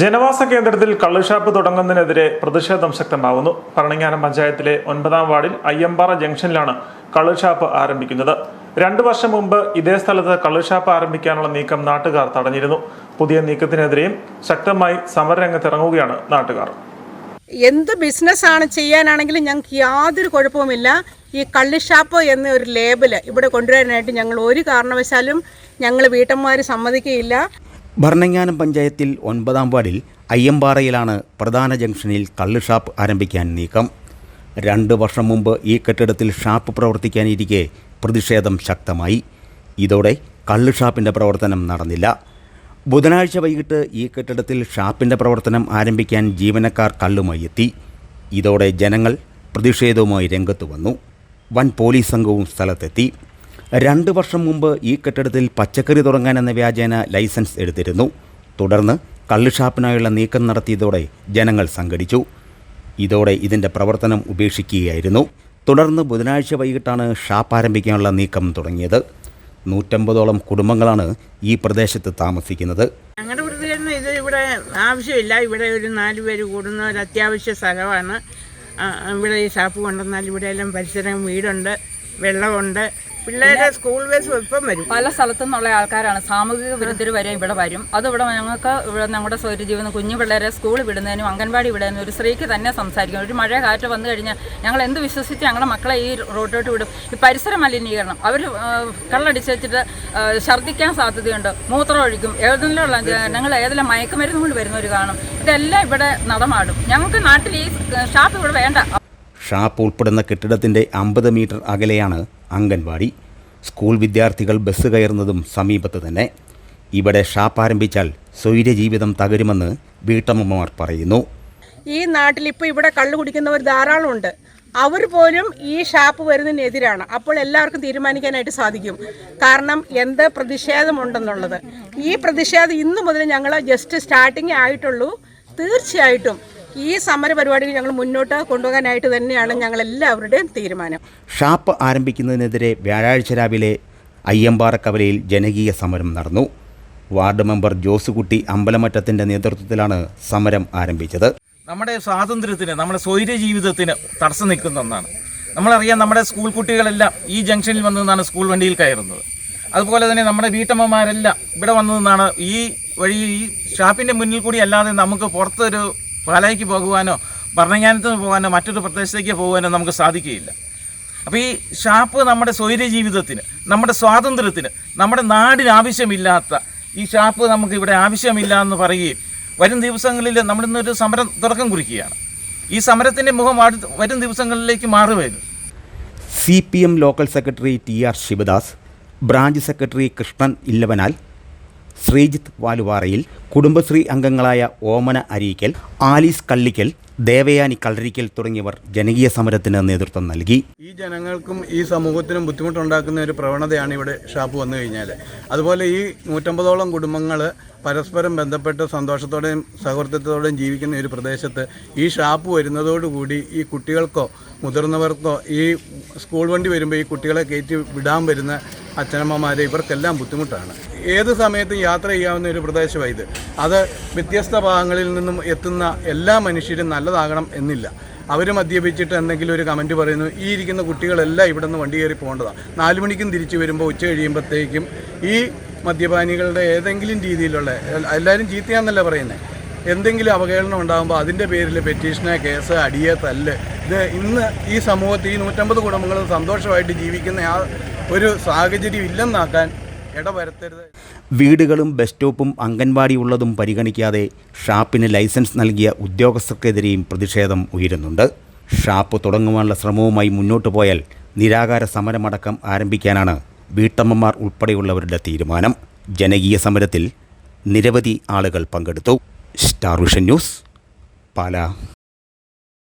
ജനവാസ കേന്ദ്രത്തിൽ കള്ളുഷാപ്പ് തുടങ്ങുന്നതിനെതിരെ പ്രതിഷേധം ശക്തമാവുന്നു. ഭരണങ്ങാനം പഞ്ചായത്തിലെ ഒൻപതാം വാർഡിൽ അയ്യമ്പാറ ജംഗ്ഷനിലാണ് കള്ളുഷാപ്പ് ആരംഭിക്കുന്നത്. രണ്ടു വർഷം മുമ്പ് ഇതേ സ്ഥലത്ത് കള്ളുഷാപ്പ് ആരംഭിക്കാനുള്ള നീക്കം നാട്ടുകാർ തടഞ്ഞിരുന്നു. പുതിയ നീക്കത്തിനെതിരെയും ശക്തമായി സമരരംഗത്തിറങ്ങുകയാണ് നാട്ടുകാർ. എന്ത് ബിസിനസ് ആണ് ചെയ്യാനാണെങ്കിലും ഞങ്ങൾക്ക് യാതൊരു കുഴപ്പവുമില്ല. ഈ കള്ളിഷാപ്പ് എന്ന ഒരു ലേബൽ ഇവിടെ കൊണ്ടുവരാനായിട്ട് ഞങ്ങൾ ഒരു കാരണവശാലും ഞങ്ങൾ വീട്ടമ്മമാർ സമ്മതിക്കുകയില്ല. ഭരണങ്ങാനം പഞ്ചായത്തിൽ ഒൻപതാം വാർഡിൽ അയ്യമ്പാറയിലാണ് പ്രധാന ജംഗ്ഷനിൽ കള്ള് ഷാപ്പ് ആരംഭിക്കാൻ നീക്കം. രണ്ട് വർഷം മുമ്പ് ഈ കെട്ടിടത്തിൽ ഷാപ്പ് പ്രവർത്തിക്കാനിരിക്കെ പ്രതിഷേധം ശക്തമായി. ഇതോടെ കള്ള് ഷാപ്പിന്റെ പ്രവർത്തനം നടന്നില്ല. ബുധനാഴ്ച വൈകിട്ട് ഈ കെട്ടിടത്തിൽ ഷാപ്പിന്റെ പ്രവർത്തനം ആരംഭിക്കാൻ ജീവനക്കാർ കള്ളുമായി എത്തി. ഇതോടെ ജനങ്ങൾ പ്രതിഷേധവുമായി രംഗത്ത് വന്നു. വൻ പോലീസ് സംഘവും സ്ഥലത്തെത്തി. രണ്ട് വർഷം മുമ്പ് ഈ കെട്ടിടത്തിൽ പച്ചക്കറി തുടങ്ങാൻ എന്ന വ്യാജേന ലൈസൻസ് എടുത്തിരുന്നു. തുടർന്ന് കള്ളുഷാപ്പിനായുള്ള നീക്കം നടത്തിയതോടെ ജനങ്ങൾ സംഘടിച്ചു. ഇതോടെ ഇതിന്റെ പ്രവർത്തനം ഉപേക്ഷിക്കുകയായിരുന്നു. തുടർന്ന് ബുധനാഴ്ച വൈകിട്ടാണ് ഷാപ്പ് ആരംഭിക്കാനുള്ള നീക്കം തുടങ്ങിയത്. നൂറ്റമ്പതോളം കുടുംബങ്ങളാണ് ഈ പ്രദേശത്ത് താമസിക്കുന്നത്. ഞങ്ങളുടെ ഇത് ഇവിടെ ആവശ്യമില്ല. ഇവിടെ ഒരു നാല് പേര് കൂടുന്ന ഒരു അത്യാവശ്യ സ്ഥലമാണ്. ഇവിടെ ഈ ഷാപ്പ് കൊണ്ടുവന്നാൽ ഇവിടെ എല്ലാം പരിസരം വീടുണ്ട്. വെള്ളമുണ്ട്. പിള്ളേരെ സ്കൂൾ ബസ് ഇപ്പം വരും. പല സ്ഥലത്തു നിന്നുള്ള ആൾക്കാരാണ്. സാമൂഹിക വിരുദ്ധർ വരെ ഇവിടെ വരും. അത് ഇവിടെ ഞങ്ങൾക്ക് ഇവിടെ നമ്മുടെ സ്വൈര്യജീവനം കുഞ്ഞു പിള്ളേരെ സ്കൂൾ വിടുന്നതിനും അംഗൻവാടി വിടുന്നതിനും ഒരു സ്ത്രീക്ക് തന്നെ സംസാരിക്കും ഒരു മഴ കാറ്റ് വന്നു കഴിഞ്ഞാൽ ഞങ്ങൾ എന്ത് വിശ്വസിച്ച് ഞങ്ങളുടെ മക്കളെ ഈ റോഡിലോട്ട് വിടും? ഈ പരിസര മലിനീകരണം. അവർ കള്ളടിച്ച് വെച്ചിട്ട് ഛർദ്ദിക്കാൻ സാധ്യതയുണ്ട്. മൂത്രം ഒഴിക്കും. ഏതെല്ലാം ഞങ്ങൾ ഏതെല്ലാം മയക്കുമരുന്ന് കൊണ്ട് വരുന്നവർ കാണും? ഇതെല്ലാം ഇവിടെ നടമാടും. ഞങ്ങൾക്ക് നാട്ടിൽ ഈ ഷാപ്പ് ഇവിടെ വേണ്ട. ഷാപ്പ് ഉൾപ്പെടുന്ന കെട്ടിടത്തിന്റെ അമ്പത് മീറ്റർ അകലെയാണ് അംഗൻവാടി. സ്കൂൾ വിദ്യാർത്ഥികൾ ബസ് കയറുന്നതും സമീപത്ത് തന്നെ. ഇവിടെ ഷാപ്പ് ആരംഭിച്ചാൽ സ്വൈര്യജീവിതം തകരുമെന്ന് വീട്ടമ്മമാർ പറയുന്നു. ഈ നാട്ടിൽ ഇപ്പോൾ ഇവിടെ കള്ളു കുടിക്കുന്നവർ ധാരാളമുണ്ട് അവർ പോലും ഈ ഷാപ്പ് വരുന്നതിനെതിരാണ്. അപ്പോൾ എല്ലാവർക്കും തീരുമാനിക്കാനായിട്ട് സാധിക്കും. കാരണം എന്ത് പ്രതിഷേധമുണ്ടെന്നുള്ളത്. ഈ പ്രതിഷേധം ഇന്നു മുതൽ ഞങ്ങൾ ജസ്റ്റ് സ്റ്റാർട്ടിങ് ആയിട്ടുള്ളൂ. തീർച്ചയായിട്ടും ഈ സമര പരിപാടികൾ ഞങ്ങൾ മുന്നോട്ട് കൊണ്ടുപോകാനായിട്ട് തന്നെയാണ് ഞങ്ങൾ എല്ലാവരുടെയും തീരുമാനം. ഷാപ്പ് ആരംഭിക്കുന്നതിനെതിരെ വ്യാഴാഴ്ച രാവിലെ അയ്യമ്പാറ കവലയിൽ ജനകീയ സമരം നടന്നു. വാർഡ് മെമ്പർ ജോസുകുട്ടി അമ്പലമറ്റത്തിന്റെ നേതൃത്വത്തിലാണ് സമരം ആരംഭിച്ചത്. നമ്മുടെ സ്വാതന്ത്ര്യത്തിന് നമ്മുടെ സ്വൈര്യ ജീവിതത്തിന് തടസ്സം നിൽക്കുന്ന ഒന്നാണ്. നമ്മളറിയാം നമ്മുടെ സ്കൂൾ കുട്ടികളെല്ലാം ഈ ജംഗ്ഷനിൽ വന്നു നിന്നാണ് സ്കൂൾ വണ്ടിയിൽ കയറുന്നത്. അതുപോലെ തന്നെ നമ്മുടെ വീട്ടമ്മമാരെല്ലാം ഇവിടെ വന്നു നിന്നാണ് ഈ വഴി ഈ ഷാപ്പിന്റെ മുന്നിൽ കൂടി അല്ലാതെ നമുക്ക് പുറത്തൊരു പാലായ്ക്ക് പോകുവാനോ ഭരണങ്ങാനത്തിന് പോകാനോ മറ്റൊരു പ്രദേശത്തേക്ക് പോകാനോ നമുക്ക് സാധിക്കുകയില്ല. അപ്പോൾ ഈ ഷാപ്പ് നമ്മുടെ സ്വൈര്യ ജീവിതത്തിന് നമ്മുടെ സ്വാതന്ത്ര്യത്തിന് നമ്മുടെ നാടിന് ആവശ്യമില്ലാത്ത ഈ ഷാപ്പ് നമുക്ക് ഇവിടെ ആവശ്യമില്ല എന്ന് പറയുകയും വരും ദിവസങ്ങളിൽ നമ്മളിന്നൊരു സമരം തുടക്കം കുറിക്കുകയാണ്. ഈ സമരത്തിന്റെ മുഖം വരും ദിവസങ്ങളിലേക്ക് മാറുമായിരുന്നു C P M local secretary T R Sivadas branch secretary Krishnan Illavanal Sreejith വാലുവാറയിൽ Kudumbashree അംഗങ്ങളായ ഓമന അരീക്കൽ ആലീസ് കള്ളിക്കൽ ദേവയാനി കളരിക്കൽ തുടങ്ങിയവർ ജനകീയ സമരത്തിന് നേതൃത്വം നൽകി. ഈ ജനങ്ങൾക്കും ഈ സമൂഹത്തിനും ബുദ്ധിമുട്ടുണ്ടാക്കുന്ന ഒരു പ്രവണതയാണ് ഇവിടെ ഷാപ്പ് വന്നു കഴിഞ്ഞാൽ അതുപോലെ ഈ നൂറ്റമ്പതോളം കുടുംബങ്ങൾ പരസ്പരം ബന്ധപ്പെട്ട് സന്തോഷത്തോടെയും സൗഹൃദത്തോടെയും ജീവിക്കുന്ന ഒരു പ്രദേശത്ത് ഈ ഷാപ്പ് വരുന്നതോടുകൂടി ഈ കുട്ടികൾക്കോ മുതിർന്നവർക്കോ ഈ സ്കൂൾ വണ്ടി വരുമ്പോൾ ഈ കുട്ടികളെ കയറ്റി വിടാൻ വരുന്ന അച്ഛനമ്മമാരെ ഇവർക്കെല്ലാം ബുദ്ധിമുട്ടാണ്. ഏത് സമയത്തും യാത്ര ചെയ്യാവുന്ന ഒരു പ്രദേശമാണ് ഇത്. അത് വ്യത്യസ്ത ഭാഗങ്ങളിൽ നിന്നും എത്തുന്ന എല്ലാ മനുഷ്യരും നല്ലതാകണം എന്നില്ല. അവർ മദ്യപിച്ചിട്ട് എന്തെങ്കിലും ഒരു കമന്റ് പറയുന്നു. ഈ ഇരിക്കുന്ന കുട്ടികളെല്ലാം ഇവിടെ നിന്ന് വണ്ടി കയറി പോകേണ്ടതാണ് നാല് മണിക്കും തിരിച്ചു വരുമ്പോൾ ഉച്ച കഴിയുമ്പോഴത്തേക്കും ഈ മദ്യപാനികളുടെ ഏതെങ്കിലും രീതിയിലുള്ള എല്ലാവരും ചീത്തയാന്നല്ല പറയുന്നത് എന്തെങ്കിലും അവഹേളനം ഉണ്ടാകുമ്പോൾ അതിന്റെ പേരിൽ പെറ്റീഷന് കേസ് അടിയെ തല്ല്. ഇത് ഇന്ന് ഈ സമൂഹത്തിൽ ഈ നൂറ്റമ്പത് കുടുംബങ്ങളും സന്തോഷമായിട്ട് ജീവിക്കുന്ന ആ ഒരു സാഹചര്യം ഇല്ലെന്നാക്കാൻ ഇടവരുത്തരുത്. വീടുകളും ബസ് സ്റ്റോപ്പും അംഗൻവാടി ഉള്ളതും പരിഗണിക്കാതെ ഷാപ്പിന് ലൈസൻസ് നൽകിയ ഉദ്യോഗസ്ഥർക്കെതിരെയും പ്രതിഷേധം ഉയരുന്നുണ്ട്. ഷാപ്പ് തുടങ്ങുവാനുള്ള ശ്രമവുമായി മുന്നോട്ടു പോയാൽ നിരാകാര സമരമടക്കം ആരംഭിക്കാനാണ് വീട്ടമ്മമാർ ഉൾപ്പെടെയുള്ളവരുടെ തീരുമാനം. ജനകീയ സമരത്തിൽ നിരവധി ആളുകൾ പങ്കെടുത്തു. Star vision news Pala.